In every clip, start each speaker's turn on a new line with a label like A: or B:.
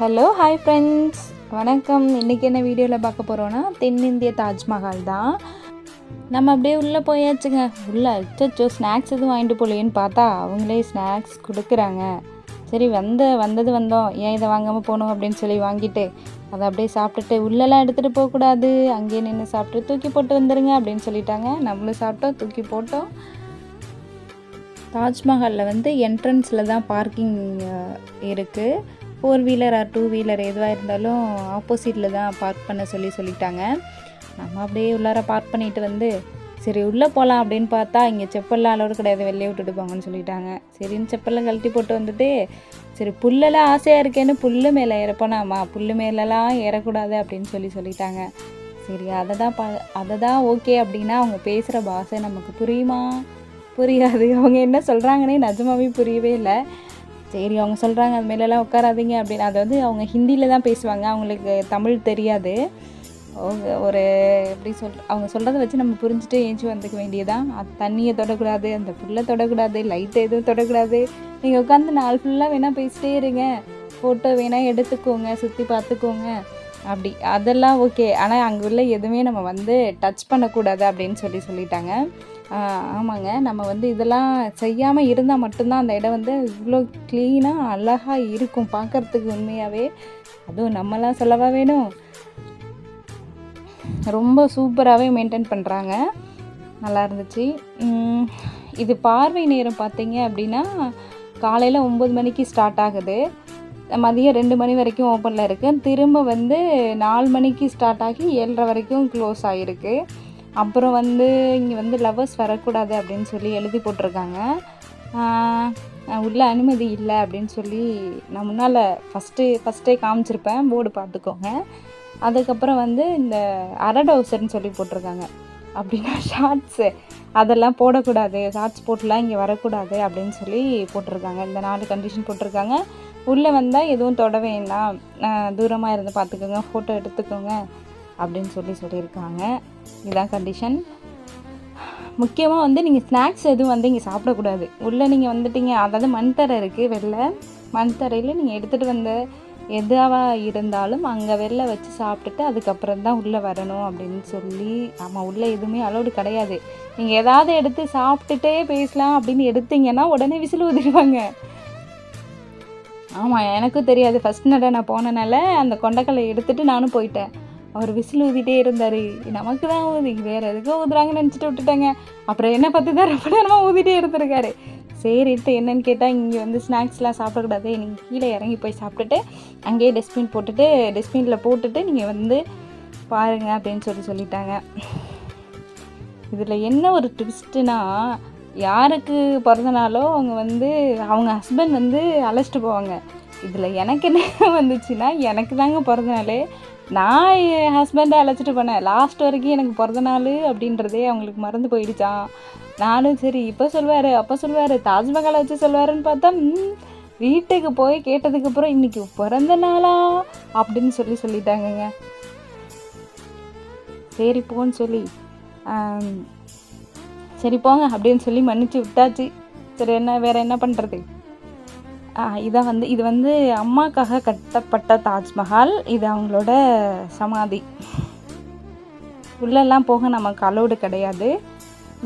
A: Hello hi friends வணக்கம். இன்றைக்கி என்ன வீடியோவில் பார்க்க போகிறோன்னா தென்னிந்திய தாஜ்மஹால் தான். நம்ம அப்படியே உள்ளே போயாச்சுங்க. உள்ளே அச்சோ ஸ்நாக்ஸ் எதுவும் வாங்கிட்டு போகலையேன்னு பார்த்தா அவங்களே ஸ்நாக்ஸ் கொடுக்குறாங்க. சரி வந்த வந்தது வந்தோம். ஏன் இதை வாங்காமல் போகணும் அப்படின்னு சொல்லி வாங்கிட்டு அதை அப்படியே சாப்பிட்டுட்டு உள்ளெல்லாம் எடுத்துகிட்டு போகக்கூடாது. அங்கேயே நின்று சாப்பிட்டு தூக்கி போட்டு வந்துடுங்க அப்படின்னு சொல்லிட்டாங்க. நம்மளும் சாப்பிட்டோம் தூக்கி போட்டோம். தாஜ்மஹாலில் வந்து என்ட்ரன்ஸில் தான் பார்க்கிங் இருக்குது four wheeler or two wheeler எதுவாக இருந்தாலும் ஆப்போசிட்டில் தான் பார்க் பண்ண சொல்லி சொல்லிட்டாங்க. நம்ம அப்படியே உள்ளார பார்க் பண்ணிட்டு வந்து சரி உள்ளே போகலாம் அப்படின்னு பார்த்தா இங்கே செப்பல்லாம் அளவு கிடையாது வெளியே விட்டுட்டு போங்கன்னு சொல்லிட்டாங்க. சரின்னு செப்பல்லாம் கழட்டி போட்டு வந்துட்டு சரி புல்லெல்லாம் ஆசையாக இருக்கேன்னு புல்லு மேலே ஏறப்போனாமா புல்லு மேலெலாம் ஏறக்கூடாது அப்படின்னு சொல்லி சொல்லிட்டாங்க. சரி அதை தான் ப அதை தான் ஓகே அப்படின்னா அவங்க பேசுகிற பாஷை நமக்கு புரியுமா? புரியாது. அவங்க என்ன சொல்கிறாங்கன்னே நிஜமாவே புரியவே இல்லை. சரி அவங்க சொல்கிறாங்க அது மேலெல்லாம் உட்காராதீங்க அப்படின்னு. அதை வந்து அவங்க ஹிந்தியில் தான் பேசுவாங்க. அவங்களுக்கு தமிழ் தெரியாது. அவங்க ஒரு எப்படி சொல் அவங்க சொல்கிறத வச்சு நம்ம புரிஞ்சுட்டு ஏஞ்சி வந்துக்க வேண்டியதான் அது தண்ணியை தொடக்கூடாது அந்த புல்லை தொடக்கூடாது லைட்டை எதுவும் தொடக்கூடாது. நீங்கள் உட்காந்து நாள் ஃபுல்லாக வேணால் பேசிட்டே இருங்க. ஃபோட்டோ வேணால் எடுத்துக்கோங்க சுற்றி பார்த்துக்கோங்க. அப்படி அதெல்லாம் ஓகே ஆனால் அங்கே உள்ள எதுவுமே நம்ம வந்து டச் பண்ணக்கூடாது அப்படின்னு சொல்லி சொல்லிட்டாங்க. ஆமாங்க. நம்ம வந்து இதெல்லாம் செய்யாமல் இருந்தால் மட்டும்தான் அந்த இடம் வந்து இவ்வளோ க்ளீனாக அழகாக இருக்கும் பார்க்குறதுக்கு உண்மையாகவே அதுவும் நம்மலாம் சொல்லவா வேணும். ரொம்ப சூப்பராகவே மெயின்டைன் பண்ணுறாங்க நல்லா இருந்துச்சு. இது பார்வை நேரம் பார்த்தீங்க அப்படின்னா காலையில் ஒம்பது மணிக்கு ஸ்டார்ட் ஆகுது. மதியம் ரெண்டு மணி வரைக்கும் ஓப்பனில் இருக்குது திரும்ப வந்து நாலு மணிக்கு ஸ்டார்ட் ஆகி ஏழரை வரைக்கும் க்ளோஸ் ஆகிருக்கு அப்புறம் வந்து இங்கே வந்து லவ்வர்ஸ் வரக்கூடாது அப்படின்னு சொல்லி எழுதி போட்டிருக்காங்க. உள்ள அனுமதி இல்லை அப்படின்னு சொல்லி நான் முன்னால் ஃபஸ்ட்டு ஃபஸ்ட்டே காமிச்சிருப்பேன். போர்டு பார்த்துக்கோங்க. அதுக்கப்புறம் வந்து இந்த அரடவுசர்னு சொல்லி போட்டிருக்காங்க. அப்படின்னா ஷார்ட்ஸு அதெல்லாம் போடக்கூடாது. ஷார்ட்ஸ் போட்டுலாம் இங்கே வரக்கூடாது அப்படின்னு சொல்லி போட்டிருக்காங்க. இந்த நாலு கண்டிஷன் போட்டிருக்காங்க. உள்ளே வந்தால் எதுவும் தொட வேண்டாம். தூரமாக இருந்து பார்த்துக்கோங்க. ஃபோட்டோ எடுத்துக்கோங்க. அப்படின்னு சொல்லி சொல்லியிருக்காங்க. இதுதான் கண்டிஷன் முக்கியமாக வந்து நீங்கள் ஸ்நாக்ஸ் எதுவும் வந்து இங்கே சாப்பிடக்கூடாது. உள்ளே நீங்கள் வந்துட்டீங்க அதாவது மண்தரை இருக்குது வெளில. மண்தரையில் நீங்கள் எடுத்துகிட்டு வந்த எதுவாக இருந்தாலும் அங்கே வெளில வச்சு சாப்பிட்டுட்டு அதுக்கப்புறம் தான் உள்ளே வரணும் அப்படின்னு சொல்லி ஆமாம் உள்ளே எதுவுமே அலோடு கிடையாது. நீங்கள் எதாவது எடுத்து சாப்பிட்டுட்டே பேசலாம் அப்படின்னு எடுத்தீங்கன்னா உடனே விசில் ஊதிடுவாங்க ஆமாம் எனக்கும் தெரியாது. ஃபஸ்ட் நட நான் போனனால அந்த கொண்டக்கலை எடுத்துகிட்டு நானும் போயிட்டேன். அவர் விசில் ஊதிட்டே இருந்தார். நமக்கு தான் ஊதி வேறு எதுக்கும் ஊதுறாங்கன்னு நினச்சிட்டு விட்டுட்டாங்க. அப்புறம் என்ன பற்றி தான் ரொம்ப நேரமாக ஊதிட்டே இருந்திருக்காரு. சரிட்டு என்னன்னு கேட்டால் இங்கே வந்து ஸ்நாக்ஸ்லாம் சாப்பிடக்கூடாது. நீங்கள் கீழே இறங்கி போய் சாப்பிட்டுட்டு அங்கேயே டஸ்ட்பின் போட்டுட்டு டஸ்ட்பினில் போட்டுட்டு நீங்கள் வந்து பாருங்கள் அப்படின்னு சொல்லி சொல்லிட்டாங்க. இதில் என்ன ஒரு ட்விஸ்ட்டுனா யாருக்கு பிறந்த நாளோ அவங்க வந்து அவங்க ஹஸ்பண்ட் வந்து அழைச்சிட்டு போவாங்க. இதில் எனக்கு என்ன வந்துச்சுன்னா எனக்கு தாங்க பிறந்தனாலே நான் என் ஹஸ்பண்டை அழைச்சிட்டு போனேன். லாஸ்ட் வரைக்கும் எனக்கு பிறந்த நாள் அப்படின்றதே அவங்களுக்கு மறந்து போயிடுச்சான் நானும் சரி இப்போ சொல்லுவார் அப்போ சொல்லுவார் தாஜ்மஹாலை வச்சு சொல்லுவாருன்னு பார்த்தா வீட்டுக்கு போய் கேட்டதுக்கப்புறம் இன்றைக்கி பிறந்த நாளா? அப்படின்னு சொல்லி சொல்லிட்டாங்கங்க. சரி போன்னு சொல்லி சரி போங்க அப்படின்னு சொல்லி மன்னிச்சு விட்டாச்சு. சரி என்ன வேறு என்ன பண்ணுறது இதை வந்து இது வந்து அம்மாக்காக கட்டப்பட்ட தாஜ்மஹால். இது அவங்களோட சமாதி. உள்ளெல்லாம் போக நமக்கு அலோடு கிடையாது.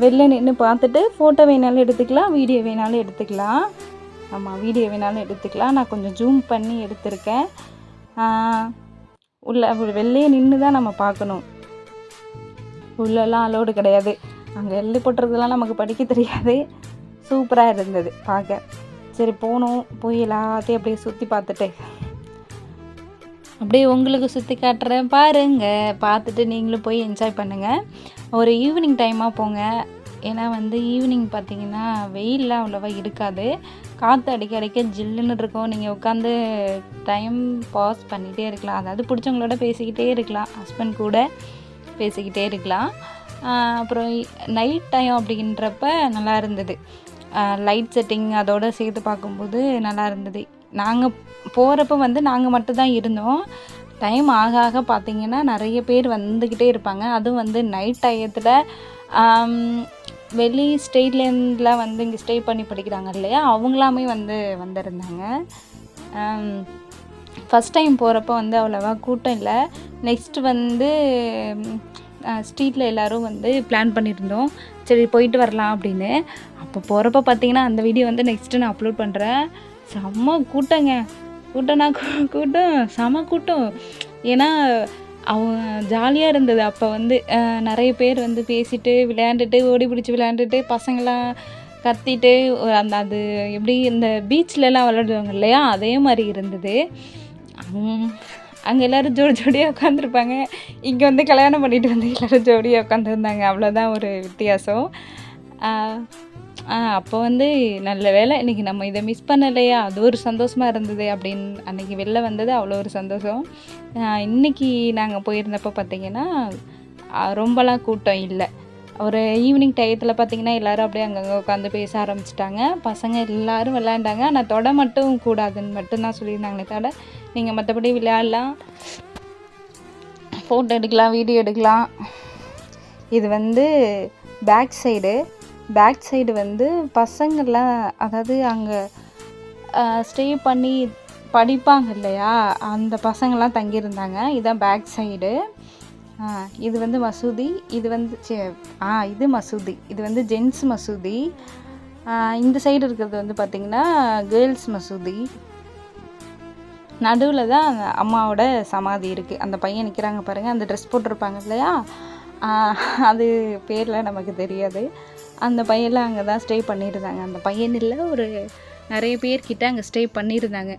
A: வெளில நின்று பார்த்துட்டு ஃபோட்டோ வேணாலும் எடுத்துக்கலாம் வீடியோ வேணாலும் எடுத்துக்கலாம். ஆமாம் வீடியோ வேணாலும் எடுத்துக்கலாம். நான் கொஞ்சம் ஜூம் பண்ணி எடுத்திருக்கேன். உள்ள வெளிலே நின்று தான் நம்ம பார்க்கணும். உள்ளெல்லாம் அலோடு கிடையாது. அங்கே எழுதி போட்டுறதுலாம் நமக்கு படிக்க தெரியாது. சூப்பராக இருந்தது. பார்க்க. சரி போனோம். போய் எல்லாத்தையும் அப்படியே சுற்றி பார்த்துட்டு அப்படியே உங்களுக்கு சுற்றி காட்டுறேன். பாருங்க. பார்த்துட்டு நீங்களும் போய் என்ஜாய் பண்ணுங்கள் ஒரு ஈவினிங் டைமாக போங்க. ஏன்னா வந்து ஈவினிங் பார்த்தீங்கன்னா வெயிலெலாம் அவ்வளோவா இருக்காது. காற்று அடிக்க அடிக்க ஜில்லுன்னு இருக்கும். நீங்கள் உட்காந்து டைம் பாஸ் பண்ணிகிட்டே இருக்கலாம். அதாவது பிடிச்சவங்களோட பேசிக்கிட்டே இருக்கலாம். ஹஸ்பண்ட் கூட பேசிக்கிட்டே இருக்கலாம். அப்புறம் நைட் டைம் அப்படின்றப்ப நல்லா இருந்தது. லைட் செட்டிங் அதோடு சேர்த்து பார்க்கும்போது நல்லா இருந்தது. நாங்கள் போகிறப்ப வந்து நாங்கள் மட்டும்தான் இருந்தோம். டைம் ஆக ஆக பார்த்திங்கன்னா நிறைய பேர் வந்துக்கிட்டே இருப்பாங்க. அதுவும் வந்து நைட் டயத்தில் வெளி ஸ்டேட்லேருந்தில் வந்து இங்கே ஸ்டே பண்ணி படிக்கிறாங்க இல்லையா? அவங்களாமே வந்து வந்திருந்தாங்க. ஃபஸ்ட் டைம் போகிறப்ப வந்து அவ்வளோவா கூட்டம் இல்லை. நெக்ஸ்ட் வந்து ஸ்ட்ரீட்டில் எல்லோரும் வந்து பிளான் பண்ணியிருந்தோம். சரி போயிட்டு வரலாம் அப்படின்னு. அப்போ போகிறப்ப பார்த்தீங்கன்னா அந்த வீடியோ வந்து நெக்ஸ்ட்டு நான் அப்லோட் பண்ணுறேன் செம்ம கூட்டங்க. கூட்டம்னா கூ- கூட்டம் செம கூட்டம். ஏன்னா அவங்க ஜாலியாக இருந்தது. அப்போ வந்து நிறைய பேர் வந்து பேசிட்டு விளையாண்டுட்டு ஓடி பிடிச்சி விளையாண்டுட்டு பசங்களாம் கத்திட்டு அந்த அது எப்படி இந்த பீச்லலாம் விளையாடுவாங்க இல்லையா? அதே மாதிரி இருந்தது. அங்கே எல்லோரும் ஜோடி ஜோடியாக உட்காந்துருப்பாங்க இங்கே வந்து கல்யாணம் பண்ணிட்டு வந்து எல்லோரும் ஜோடியாக உட்காந்துருந்தாங்க அவ்வளோதான் ஒரு வித்தியாசம். அப்போ வந்து நல்ல வேளை இன்றைக்கி நம்ம இதை மிஸ் பண்ணலையா? அது ஒரு சந்தோஷமாக இருந்தது அப்படின்னு அன்றைக்கி வெளில வந்தது அவ்வளோ ஒரு சந்தோஷம். இன்றைக்கி இன்னைக்கு நாங்கள் போயிருந்தப்போ பார்த்திங்கன்னா ரொம்பலாம் கூட்டம் இல்லை. ஒரு ஈவினிங் டயத்தில் பார்த்தீங்கன்னா எல்லோரும் அப்படியே அங்கங்கே உட்காந்து பேச ஆரம்பிச்சிட்டாங்க. பசங்க எல்லோரும் விளையாண்டாங்க. ஆனால் தொட மட்டும் கூடாதுன்னு மட்டும்தான் சொல்லியிருந்தாங்களே தவிர நீங்கள் மற்றபடி விளையாடலாம். ஃபோட்டோ எடுக்கலாம் வீடியோ எடுக்கலாம். இது வந்து பேக் சைடு பேக் சைடு வந்து பசங்கள்லாம் அதாவது அங்கே ஸ்டே பண்ணி படிப்பாங்க இல்லையா? அந்த பசங்கள்லாம் தங்கியிருந்தாங்க. இதுதான் பேக் சைடு இது வந்து மசூதி. இது வந்து ஆ இது மசூதி. இது வந்து ஜென்ஸ் மசூதி. இந்த சைடு இருக்கிறது வந்து பார்த்திங்கன்னா கேர்ள்ஸ் மசூதி. நடுவில் தான் அந்த அம்மாவோட சமாதி இருக்குது அந்த பையன் நிற்கிறாங்க பாருங்கள் அந்த ட்ரெஸ் போட்டிருப்பாங்க இல்லையா? அது பேரில் நமக்கு தெரியாது. அந்த பையன்லாம் அங்கே தான் ஸ்டே பண்ணியிருந்தாங்க. அந்த பையன் இல்லை ஒரு நிறைய பேர்கிட்ட அங்கே ஸ்டே பண்ணியிருந்தாங்க.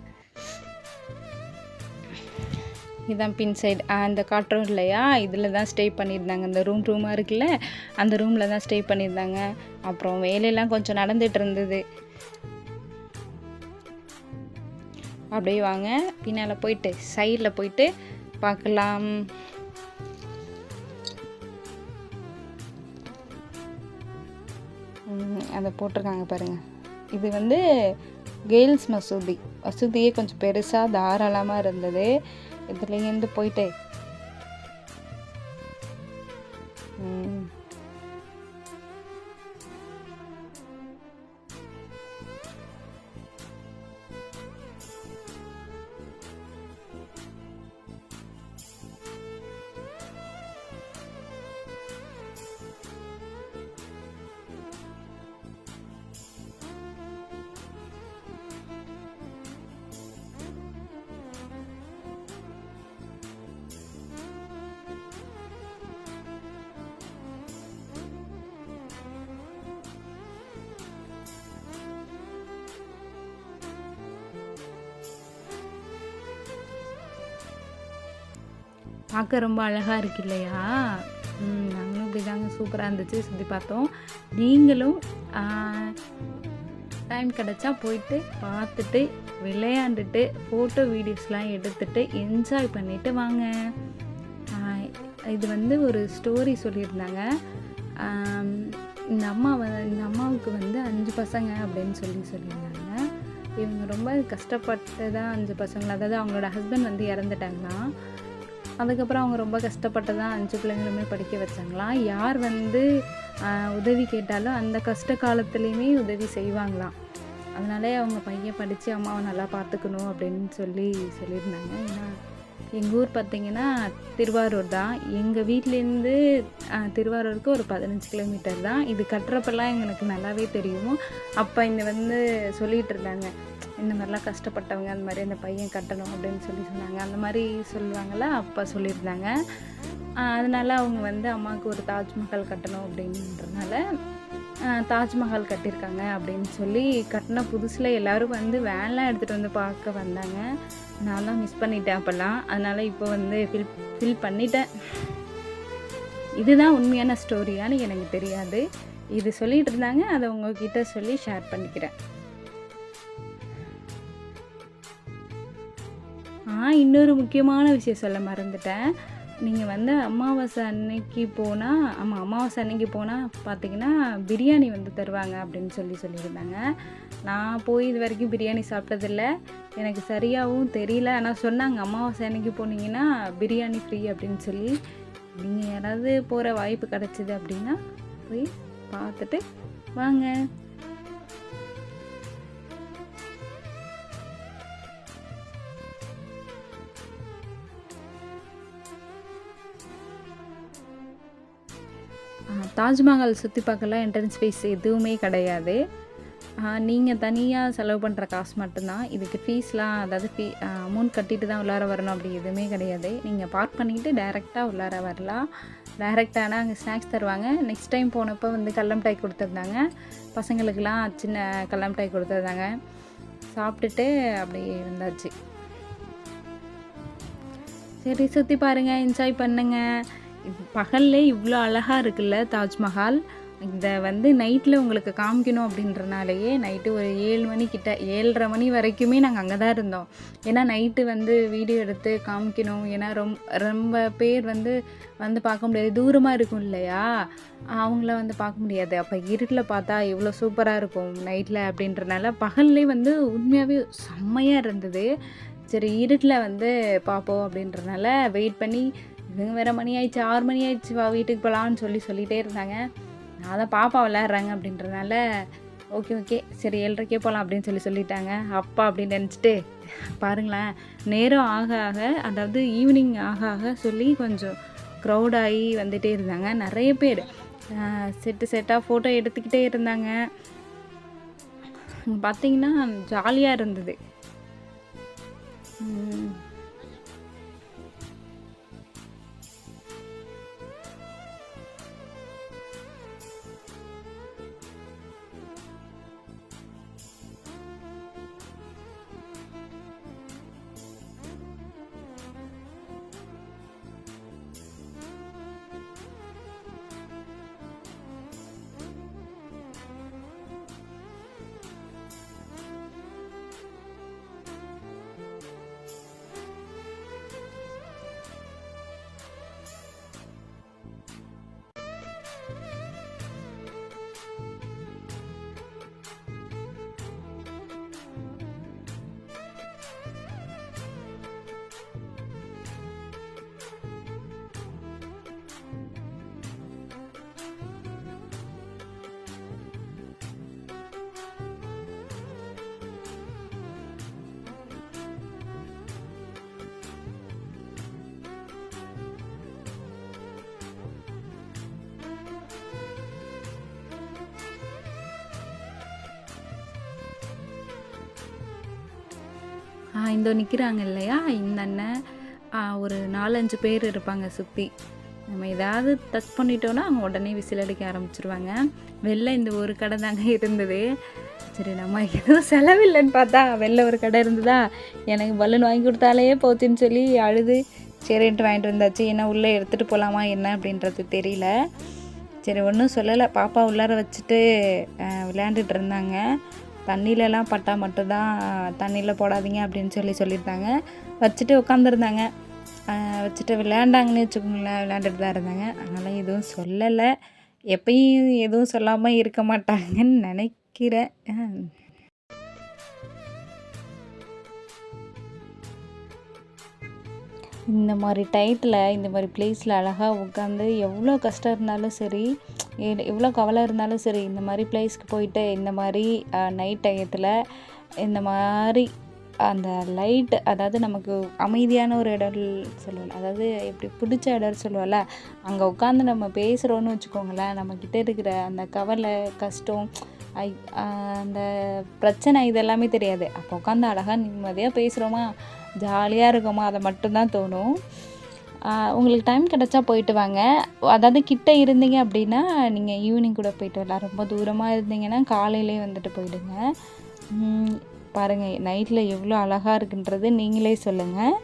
A: இதுதான் பின் சைடு அந்த காட்டுறோம் இல்லையா? இதில் தான் ஸ்டே பண்ணியிருந்தாங்க. அந்த ரூம் ரூமாக இருக்குல்ல அந்த ரூமில் தான் ஸ்டே பண்ணியிருந்தாங்க. அப்புறம் வேலையெல்லாம் கொஞ்சம் நடந்துகிட்டு இருந்தது. அப்படியே வாங்க. பின்னால் போயிட்டு சைடில் போயிட்டு பார்க்கலாம். அதை போட்டிருக்காங்க பாருங்கள் இது வந்து கேர்ள்ஸ் மசூதி மசூதியே கொஞ்சம் பெருசாக தாராளமாக இருந்தது. இதுலேருந்து போயிட்டு. பார்க்க ரொம்ப அழகாக இருக்கு இல்லையா? நாங்களும் இப்படி தாங்க சூப்பராக இருந்துச்சு சுற்றி பார்த்தோம். நீங்களும் டைம் கிடச்சா போயிட்டு பார்த்துட்டு விளையாண்டுட்டு ஃபோட்டோ வீடியோஸ்லாம் எடுத்துட்டு என்ஜாய் பண்ணிட்டு வாங்க. இது வந்து ஒரு ஸ்டோரி சொல்லியிருந்தாங்க. இந்த அம்மா இந்த அம்மாவுக்கு வந்து அஞ்சு பசங்க அப்படின்னு சொல்லி சொல்லியிருந்தாங்க. இவங்க ரொம்ப கஷ்டப்பட்டு தான் அஞ்சு பசங்களை அதாவது அவங்களோட ஹஸ்பண்ட் வந்து இறந்துட்டாங்களாம். அதுக்கப்புறம் அவங்க ரொம்ப கஷ்டப்பட்டு தான் அஞ்சு பிள்ளைங்களுமே படிக்க வச்சாங்களாம். யார் வந்து உதவி கேட்டாலும் அந்த கஷ்ட காலத்துலேயுமே உதவி செய்வாங்களாம். அதனாலே அவங்க பையன் படித்து அம்மாவை நல்லா பார்த்துக்கணும் அப்படின்னு சொல்லி சொல்லியிருந்தாங்க. ஏன்னா எங்கள் ஊர் பார்த்திங்கன்னா திருவாரூர் தான். எங்கள் வீட்டிலேருந்து திருவாரூருக்கு ஒரு பதினஞ்சு கிலோமீட்டர் தான். இது கட்டுறப்பெல்லாம் எங்களுக்கு நல்லாவே தெரியும். அப்போ இந்த வந்து சொல்லிகிட்டு இருந்தாங்க. இந்த மாதிரிலாம் கஷ்டப்பட்டவங்க அந்த மாதிரி அந்த பையன் கட்டணும் அப்படின்னு சொல்லி சொன்னாங்க. அந்த மாதிரி சொல்லுவாங்கள்ல அப்பா சொல்லியிருந்தாங்க. அதனால் அவங்க வந்து அம்மாவுக்கு ஒரு தாஜ்மஹால் கட்டணும் அப்படின்றதுனால தாஜ்மஹால் கட்டியிருக்காங்க அப்படின்னு சொல்லி கட்டின புதுசில் எல்லோரும் வந்து வேன்லாம் எடுத்துகிட்டு வந்து பார்க்க வந்தாங்க. நான் தான் மிஸ் பண்ணிட்டேன் அப்போல்லாம். அதனால் இப்போ வந்து ஃபில் ஃபில் பண்ணிட்டேன். இதுதான் உண்மையான ஸ்டோரியான்னு எனக்கு தெரியாது. இது சொல்லிகிட்டு இருந்தாங்க. அதை உங்ககிட்ட சொல்லி ஷேர் பண்ணிக்கிறேன். நான் இன்னொரு முக்கியமான விஷயம் சொல்ல மறந்துட்டேன். நீங்கள் வந்து அமாவாசை அன்னைக்கு போனால் ஆமாம் அமாவாசை அன்னைக்கு போனால் பார்த்தீங்கன்னா பிரியாணி வந்து தருவாங்க அப்படின்னு சொல்லி சொல்லியிருந்தாங்க. நான் போய் இது வரைக்கும் பிரியாணி சாப்பிட்டதில்ல. எனக்கு சரியாகவும் தெரியல. ஆனால் சொன்னாங்க அமாவாசை அன்னைக்கு போனீங்கன்னா பிரியாணி ஃப்ரீ அப்படின்னு சொல்லி. நீங்கள் யாராவது போகிற வாய்ப்பு கிடச்சிது அப்படின்னா போய் பார்த்துட்டு வாங்க. தாஜ்மஹால் சுற்றி பார்க்கலாம் என்ட்ரன்ஸ் ஃபீஸ் எதுவுமே கிடையாது. நீங்கள் தனியாக செலவு பண்ணுற காசு மட்டும்தான். இதுக்கு ஃபீஸ்லாம் அதாவது ஃபீ அமௌண்ட் கட்டிட்டு தான் உள்ளார வரணும் அப்படி எதுவுமே கிடையாது. நீங்கள் பார்க் பண்ணிவிட்டு டைரெக்டாக உள்ளார வரலாம். டைரெக்டானா அங்கே ஸ்நாக்ஸ் தருவாங்க. நெக்ஸ்ட் டைம் போனப்போ வந்து கல்லம்டாய் கொடுத்துருந்தாங்க. பசங்களுக்கெல்லாம் சின்ன கல்லம்டாய் கொடுத்துருந்தாங்க. சாப்பிட்டுட்டு அப்படியே வந்தாச்சு சரி சுற்றி பாருங்கள் என்ஜாய் பண்ணுங்கள் பகல்லே இவ்வளோ அழகாக இருக்குல்ல தாஜ்மஹால். இதை வந்து நைட்டில் உங்களுக்கு காமிக்கணும் அப்படின்றனாலேயே நைட்டு ஒரு ஏழு மணிக்கிட்ட ஏழரை மணி வரைக்குமே நாங்கள் அங்கே தான் இருந்தோம். ஏன்னா நைட்டு வந்து வீடியோ எடுத்து காமிக்கணும். ஏன்னா ரொம்ப ரொம்ப பேர் வந்து வந்து பார்க்க முடியாது. தூரமாக இருக்கும் இல்லையா? அவங்கள வந்து பார்க்க முடியாது. அப்போ இருட்டில் பார்த்தா எவ்வளோ சூப்பராக இருக்கும் நைட்டில் அப்படின்றனால பகல்லே வந்து உண்மையாகவே செம்மையாக இருந்தது. சரி இருட்டில் வந்து பார்ப்போம் அப்படின்றனால வெயிட் பண்ணி இவங்க வேறு மணி ஆயிடுச்சு ஆறு மணி ஆயிடுச்சு வா வீட்டுக்கு போகலான்னு சொல்லி சொல்லிகிட்டே இருந்தாங்க. நான் தான் பாப்பா விளையாடுறாங்க அப்படின்றனால ஓகே ஓகே சரி ஏழரைக்கே போகலாம் அப்படின்னு சொல்லி சொல்லிட்டாங்க. அப்பா அப்படின்னு நினச்சிட்டு பாருங்களேன் நேரம் ஆக ஆக அதாவது ஈவினிங் ஆக ஆக சொல்லி கொஞ்சம் க்ரௌடாகி வந்துகிட்டே இருந்தாங்க நிறைய பேர். செட்டு செட்டாக ஃபோட்டோ எடுத்துக்கிட்டே இருந்தாங்க. பார்த்தீங்கன்னா ஜாலியாக இருந்தது. இந்த நிற்கிறாங்க இல்லையா? இந்த அண்ணன் ஒரு நாலஞ்சு பேர் இருப்பாங்க சுற்றி நம்ம ஏதாவது டச் பண்ணிட்டோன்னா அவங்க உடனே விசில் அடிக்க ஆரம்பிச்சிருவாங்க. வெளில இந்த ஒரு கடை தாங்க இருந்தது. சரி நம்ம எதுவும் செலவில்லைன்னு பார்த்தா வெளில ஒரு கடை இருந்ததா? எனக்கு பலூன் வாங்கி கொடுத்தாலே போச்சுன்னு சொல்லி அழுது சரின்ட்டு வாங்கிட்டு வந்தாச்சு. ஏன்னா உள்ளே எடுத்துகிட்டு போகலாமா என்ன அப்படின்றது தெரியல. சரி ஒன்றும் சொல்லலை. பாப்பா உள்ளார வச்சுட்டு விளையாண்டுட்டு இருந்தாங்க. தண்ணியிலலாம் பட்டால் மட்டும்தான் தண்ணியில் போடாதீங்க அப்படின்னு சொல்லி சொல்லியிருந்தாங்க. வச்சுட்டு உட்காந்துருந்தாங்க வச்சுட்டு விளையாண்டாங்கன்னு வச்சுக்கோங்களேன் விளையாண்டுட்டு தான் இருந்தாங்க. அதனால் எதுவும் சொல்லலை. எப்பயும் எதுவும் சொல்லாமல் இருக்க மாட்டாங்கன்னு நினைக்கிறேன். இந்த மாதிரி டயத்தில் இந்த மாதிரி பிளேஸில் அழகாக உட்காந்து எவ்வளோ கஷ்டம் இருந்தாலும் சரி எவ்வளோ கவலை இருந்தாலும் சரி இந்த மாதிரி பிளேஸ்க்கு போயிட்டு இந்த மாதிரி நைட் டயத்தில் இந்த மாதிரி அந்த லைட் அதாவது நமக்கு அமைதியான ஒரு இடம் சொல்லுவோம் அதாவது எப்படி பிடிச்ச இடம் சொல்லுவோம்ல அங்கே உட்காந்து நம்ம பேசுகிறோன்னு வச்சுக்கோங்களேன் நம்மக்கிட்ட இருக்கிற அந்த கவலை கஷ்டம் ஐ அந்த பிரச்சனை இதெல்லாமே தெரியாது. அப்போ உட்காந்து அழகாக நிம்மதியாக பேசுகிறோமா ஜாலியாக இருக்கோமா? அதை மட்டும்தான் தோணும். உங்களுக்கு டைம் கிடச்சா போயிட்டு வாங்க. அதாவது கிட்டே இருந்தீங்க அப்படின்னா நீங்கள் ஈவினிங் கூட போயிட்டு வரலாம். ரொம்ப தூரமாக இருந்தீங்கன்னா காலையிலே வந்துட்டு போயிடுங்க. பாருங்கள் நைட்டில் எவ்வளோ அழகாக இருக்குன்றது நீங்களே சொல்லுங்கள்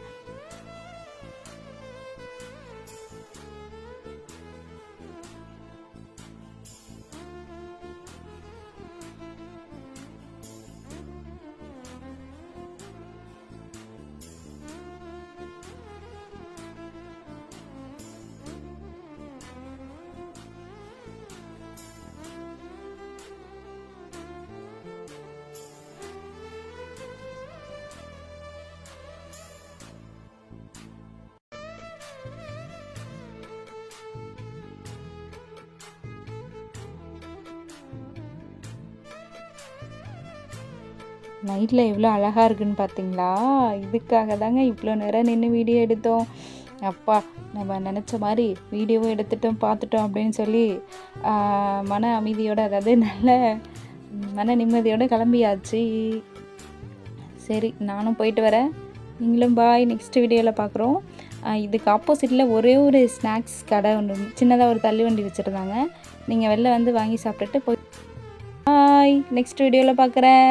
A: நைட்டில் எவ்வளோ அழகாக இருக்குன்னு பார்த்தீங்களா இதுக்காக தாங்க இவ்வளோ நேரம் நின்று வீடியோ எடுத்தோம். அப்பா நம்ம நினச்ச மாதிரி வீடியோவும் எடுத்துட்டோம் பார்த்துட்டோம் அப்படின்னு சொல்லி மன அமைதியோடு அதாவது நல்ல மன நிம்மதியோடு கிளம்பியாச்சு. சரி நானும் போயிட்டு வரேன். நீங்களும் பாய் நெக்ஸ்ட் வீடியோவில் பார்க்குறோம் இதுக்கு ஆப்போசிட்டில் ஒரே ஒரு ஸ்நாக்ஸ் கடை ஒன்று சின்னதாக ஒரு தள்ளு வண்டி வச்சுருந்தாங்க. நீங்கள் வெளில வந்து வாங்கி சாப்பிட்டுட்டு போய் பாய் நெக்ஸ்ட் வீடியோவில் பார்க்குறேன்